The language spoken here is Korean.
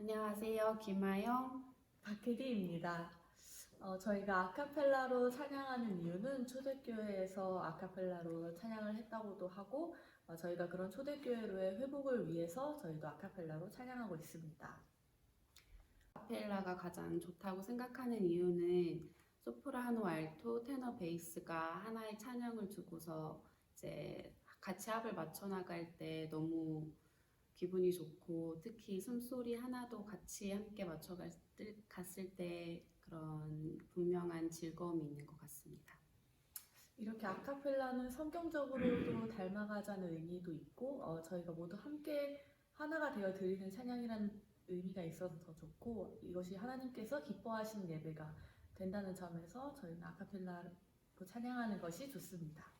안녕하세요. 김아영. 박혜리입니다. 어, 저희가 아카펠라로 찬양하는 이유는 초대교회에서 아카펠라로 찬양을 했다고도 하고 어, 저희가 그런 초대교회로의 회복을 위해서 저희도 아카펠라로 찬양하고 있습니다. 아카펠라가 가장 좋다고 생각하는 이유는 소프라노, 알토, 테너, 베이스가 하나의 찬양을 두고서 이제 같이 합을 맞춰 나갈 때 너무 기분이 좋고 특히 숨소리 하나도 같이 함께 맞춰 갔을 때 그런 분명한 즐거움이 있는 것 같습니다. 이렇게 아카펠라는 성경적으로도 닮아가자는 의미도 있고 어, 저희가 모두 함께 하나가 되어 드리는 찬양이라는 의미가 있어서 더 좋고 이것이 하나님께서 기뻐하시는 예배가 된다는 점에서 저희는 아카펠라로 찬양하는 것이 좋습니다.